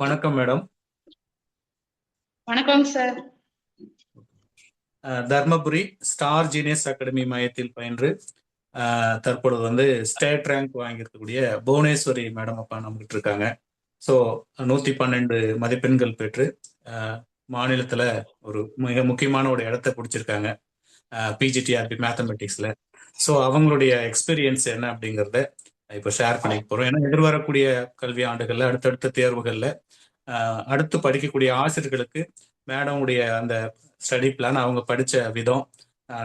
வணக்கம் மேடம். வணக்கம் sir Dharmapuri star genius academy மையத்தில் பயின்று தற்பொழுது வந்து ஸ்டேட் ரேங்க் வாங்கியிருக்கக்கூடிய புவனேஸ்வரி மேடம் அப்பா நம்மகிட்ட இருக்காங்க. ஸோ நூத்தி பன்னெண்டு மதிப்பெண்கள் பெற்று மாநிலத்துல ஒரு மிக முக்கியமான ஒரு இடத்த பிடிச்சிருக்காங்க பிஜிடிஆர்பி மேத்தமெட்டிக்ஸ்ல ஸோ அவங்களுடைய எக்ஸ்பீரியன்ஸ் என்ன அப்படிங்கிறத இப்போ ஷேர் பண்ணிக்க போறோம். ஏன்னா எதிர்வரக்கூடிய கல்வி ஆண்டுகள்ல அடுத்தடுத்த தேர்வுகள்ல அடுத்து படிக்கக்கூடிய ஆசிரியர்களுக்கு மேடமுடைய அந்த ஸ்டடி பிளான் அவங்க படிச்ச விதம்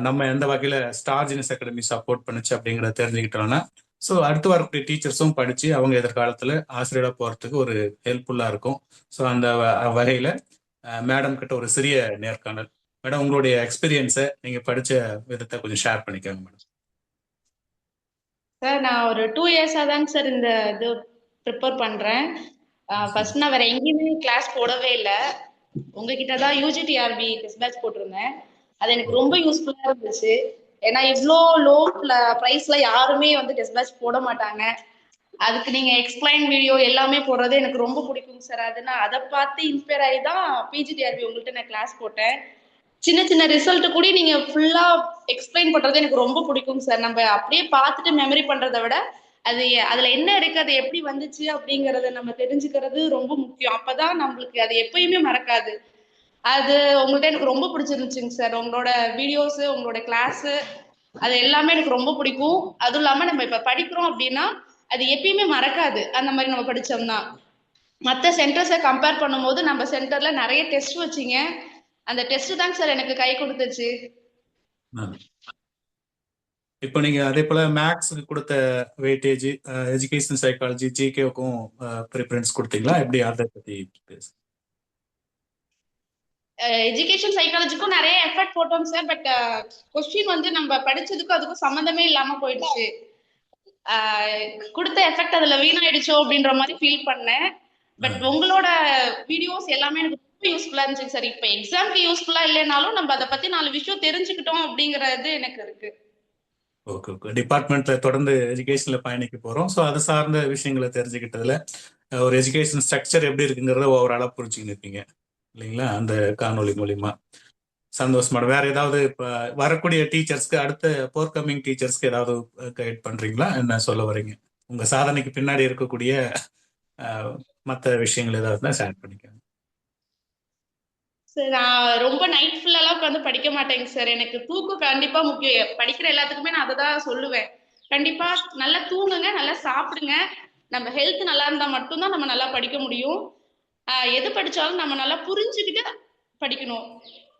நம்ம எந்த வகையில ஸ்டார் ஜீனியஸ் அகாடமி சப்போர்ட் பண்ணுச்சு அப்படிங்கிறத தெரிஞ்சுக்கிட்டோம்னா ஸோ அடுத்து வரக்கூடிய டீச்சர்ஸும் படிச்சு அவங்க எதிர்காலத்துல ஆசிரியராக போறதுக்கு ஒரு ஹெல்ப்ஃபுல்லா இருக்கும். ஸோ அந்த வகையில் வகையில மேடம் கிட்ட ஒரு சிறிய நேர்காணல். மேடம் உங்களுடைய எக்ஸ்பீரியன்ஸை நீங்க படிச்ச விதத்தை கொஞ்சம் ஷேர் பண்ணிக்கோங்க மேடம் சார் நான் ஒரு டூ இயர்ஸாக தாங்க சார் இந்த இது ப்ரிப்பேர் பண்ணுறேன் ஃபர்ஸ்ட் நான் வேற எங்கேயுமே கிளாஸ் போடவே இல்லை. உங்ககிட்ட தான் யூஜிடிஆர்பி டெஸ்ட் பேட்ச் போட்டிருந்தேன். அது எனக்கு ரொம்ப யூஸ்ஃபுல்லாக இருந்துச்சு. ஏன்னா இவ்வளோ லோ ப்ரைஸ்ல யாருமே வந்து டெஸ்ட் பேட்ச் போட மாட்டாங்க. அதுக்கு நீங்க எக்ஸ்பிளைன் வீடியோ எல்லாமே போடுறது எனக்கு ரொம்ப பிடிக்கும் சார் அது நான் அதை பார்த்து இன்ஸ்பயர் ஆகி தான் பிஜிடிஆர்பி உங்கள்கிட்ட நான் கிளாஸ் போட்டேன். சின்ன சின்ன ரிசல்ட் கூட நீங்க ஃபுல்லா எக்ஸ்பிளைன் பண்றது எனக்கு ரொம்ப பிடிக்கும் சார் நம்ம அப்படியே பார்த்துட்டு மெமரி பண்றதை விட அது எ- அதுல என்ன இருக்கு அது எப்படி வந்துச்சு அப்படிங்கறத நம்ம தெரிஞ்சுக்கிறது ரொம்ப முக்கியம். அப்பதான் நம்மளுக்கு அது எப்பயுமே மறக்காது. அது உங்கள்ட்ட எனக்கு ரொம்ப பிடிச்சிருந்துச்சுங்க சார் உங்களோட வீடியோஸ் உங்களோட கிளாஸ் அது எல்லாமே எனக்கு ரொம்ப பிடிக்கும். அதுவும் இல்லாம நம்ம இப்ப படிக்கிறோம் அப்படின்னா அது எப்பயுமே மறக்காது. அந்த மாதிரி நம்ம படிச்சோம்னா. மற்ற சென்டர்ஸை கம்பேர் பண்ணும்போது நம்ம சென்டர்ல நிறைய டெஸ்ட் வச்சிங்க. அந்த டெஸ்ட் தாங்க சார் எனக்கு கை கொடுத்துச்சு. இப்போ நீங்க அதே போல மேக்ஸுக்கு கொடுத்த வெயிட்டேஜ் எஜுகேஷன் சைக்காலஜி ஜிகேவுக்கும் ப்ரிஃபரன்ஸ் கொடுத்தீங்களா? எப்படி அதை பத்தி எஜுகேஷன் சைக்காலஜிக்கும் நிறைய எஃபர்ட் போட்டோம் சார் பட் கொஸ்டின் வந்து நம்ம படிச்சதுக்கும் அதுக்கும் சம்மந்தமே இல்லாம போயிடுச்சு. கொடுத்த எஃபெக்ட் அதுல வீணாயிடுச்சோ அப்படின்ற மாதிரி ஃபீல் பண்ணேன். பட் உங்களோட வீடியோஸ் எல்லாமே எனக்கு யூஸ்ஃபுல்லா இருந்துச்சு சார். இப்ப எக்ஸாம்க்கு யூஸ்ஃபுல்லா இல்லைனாலும் நம்ம அதை பத்தி நாலு விஷயம் தெரிஞ்சுக்கிட்டோம் அப்படிங்கறது எனக்கு இருக்கு. ஓகே ஓகே டிபார்ட்மெண்ட்ல தொடர்ந்து எஜுகேஷன்ல பயணிக்க போறோம். ஸோ அது சார்ந்த விஷயங்களை தெரிஞ்சுக்கிட்டதுல ஒரு எஜுகேஷன் ஸ்ட்ரக்சர் எப்படி இருக்குங்கிறத ஓவராலா புரிஞ்சுக்கிட்டு இருப்பீங்க. இல்லைங்களா? அந்த காணொளி மூலியமா. சந்தோஷமா மேடம் வேற ஏதாவது இப்போ வரக்கூடிய டீச்சர்ஸ்க்கு அடுத்த போர்கமிங் டீச்சர்ஸ்க்கு ஏதாவது கைட் பண்றீங்களா? என்ன சொல்ல வரீங்க உங்க சாதனைக்கு பின்னாடி இருக்கக்கூடிய மற்ற விஷயங்கள் ஏதாவது தான் ஷேர் பண்ணிக்கோங்க. சார் நான் ரொம்ப நைட் ஃபுல்லாலாம் உட்காந்து படிக்க மாட்டேங்க சார் எனக்கு தூக்கம் கண்டிப்பா முக்கியம். படிக்கிற எல்லாத்துக்குமே நான் அதை தான் சொல்லுவேன். கண்டிப்பா நல்லா தூங்குங்க நல்லா சாப்பிடுங்க. நம்ம ஹெல்த் நல்லா இருந்தா மட்டும்தான் நம்ம நல்லா படிக்க முடியும். எது படிச்சாலும் நம்ம நல்லா புரிஞ்சுக்கிட்டு படிக்கணும்.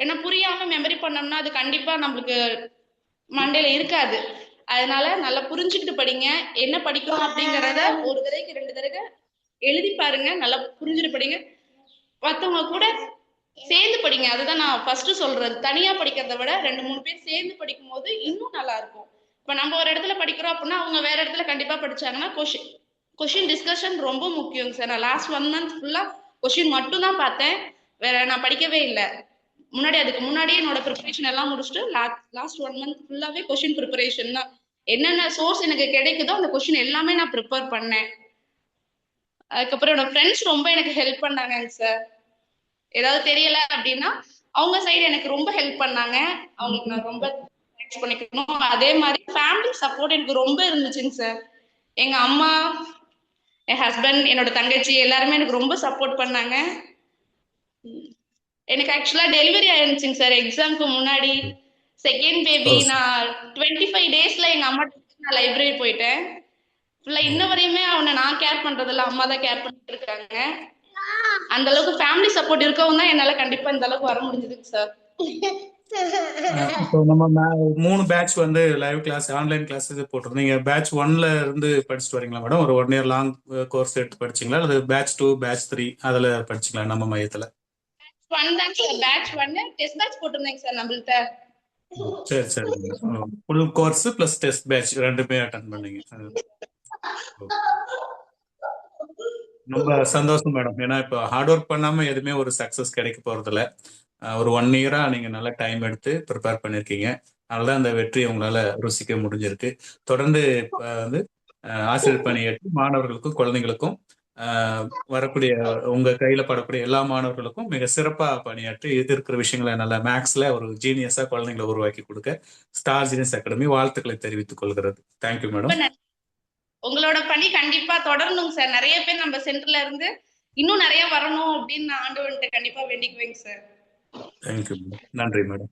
ஏன்னா புரியாம மெமரி பண்ணோம்னா அது கண்டிப்பா நம்மளுக்கு மண்டையில இருக்காது. அதனால நல்லா புரிஞ்சுக்கிட்டு படிங்க. என்ன படிக்கணும் அப்படிங்கறத ஒரு தடவைக்கு ரெண்டு தடவை எழுதி பாருங்க. நல்லா புரிஞ்சுட்டு படிங்க. மத்தவங்க கூட சேர்ந்து படிங்க. அதுதான் நான் ஃபர்ஸ்ட் சொல்றது. தனியா படிக்கிறத விட ரெண்டு மூணு பேர் சேர்ந்து படிக்கும் போது இன்னும் நல்லா இருக்கும். இப்ப நம்ம ஒரு இடத்துல படிக்கிறோம் அப்படின்னா அவங்க வேற இடத்துல கண்டிப்பா படிச்சாங்கன்னா கொஷின் கொஷின் டிஸ்கஷன் ரொம்ப முக்கியம் சார் நான் லாஸ்ட் ஒன் மந்த் ஃபுல்லா கொஷின் மட்டும் தான் பார்த்தேன். வேற நான் படிக்கவே இல்லை. முன்னாடி அதுக்கு முன்னாடியே என்னோட ப்ரிப்பரேஷன் எல்லாம் முடிச்சுட்டு லாஸ்ட் ஒன் மந்த் ஃபுல்லாவே கொஷின் ப்ரிப்பரேஷன் தான். என்னென்ன சோர்ஸ் எனக்கு கிடைக்குதோ அந்த கொஷின் எல்லாமே நான் ப்ரிப்பேர் பண்ணேன். அதுக்கப்புறம் என்னோட ஃப்ரெண்ட்ஸ் ரொம்ப எனக்கு ஹெல்ப் பண்ணாங்க சார் ஏதாவது தெரியல அப்படின்னா அவங்க சைடு எனக்கு ரொம்ப ஹெல்ப் பண்ணாங்க. அவங்களுக்கு நான் ரொம்ப தேங்க்ஸ் பண்ணிக்கணும். அதே மாதிரி ஃபேமிலி சப்போர்ட் எனக்கு ரொம்ப இருந்துச்சுங்க சார் எங்க அம்மா என் ஹஸ்பண்ட் என்னோட தங்கச்சி எல்லாருமே எனக்கு ரொம்ப சப்போர்ட் பண்ணாங்க. எனக்கு ஆக்சுவலா டெலிவரி ஆயிருந்துச்சுங்க சார் எக்ஸாம்க்கு முன்னாடி செகண்ட் பேபி Oh. நான் டுவெண்ட்டி ஃபைவ் டேஸ்ல எங்க அம்மா நான் லைப்ரரி போயிட்டேன். ஃபுல்லா இன்ன வரையுமே அவனை நான் கேர் பண்றதில்ல. அம்மா தான் கேர் பண்ணிட்டு இருக்காங்க. அந்த அளவுக்கு ஃபேமிலி சப்போர்ட் இருக்கவும் தான் என்னால கண்டிப்பா இந்த அளவுக்கு வர முடிஞ்சதுங்க சார் இப்போ நம்ம மூணு பேட்ச் வந்து லைவ் கிளாஸ் ஆன்லைன் கிளாஸ் இது போட்டிருந்தோம். நீங்க பேட்ச் ஒன்ல இருந்து படிச்சுட்டு வரீங்களா மேடம் ஒரு ஒன் இயர் லாங் கோர்ஸ் எடுத்து படிச்சீங்களா? அல்லது பேட்ச் டூ பேட்ச் த்ரீ அதுல படிச்சீங்களா நம்ம மையத்துல? ஒன் சார் பேட்ச் ஒன்னு டெஸ்ட் பேட்ச் போட்டிருந்தேங்க சார் நம்மள்ட்ட. சரி சரி. Full course plus test batch ரெண்டுமே அட்டன் பண்ணீங்க. ரொம்ப சந்தோஷம் மேடம் ஏன்னா இப்போ ஹார்ட் ஒர்க் பண்ணாம எதுவுமே ஒரு சக்சஸ் கிடைக்க போறதில்ல. ஒரு ஒன் இயரா நீங்க நல்லா டைம் எடுத்து ப்ரிப்பேர் பண்ணிருக்கீங்க. அதனாலதான் அந்த வெற்றி உங்களால ருசிக்க முடிஞ்சிருக்கு. தொடர்ந்து வந்து ஆசிரியர் பணியேற்று மாணவர்களுக்கும் குழந்தைங்களுக்கும் ஆஹ் வரக்கூடிய உங்க கையில படக்கூடிய எல்லா மாணவர்களுக்கும் மிக சிறப்பா பணியாற்றி இது இருக்கிற விஷயங்களை நல்ல மேக்ஸ்ல ஒரு ஜீனியஸா குழந்தைங்களை உருவாக்கி கொடுக்க ஸ்டார் ஜீனியஸ் அகாடமி வாழ்த்துக்களை தெரிவித்துக் கொள்கிறது. தேங்க்யூ மேடம் உங்களோட பணி கண்டிப்பா தொடரணும் சார் நிறைய பேர் நம்ம சென்டர்ல இருந்து இன்னும் நிறைய வரணும் அப்படின்னு நான் ஆண்டவன்கிட்ட கண்டிப்பா வேண்டிக்குவேங்க சார் நன்றி மேடம்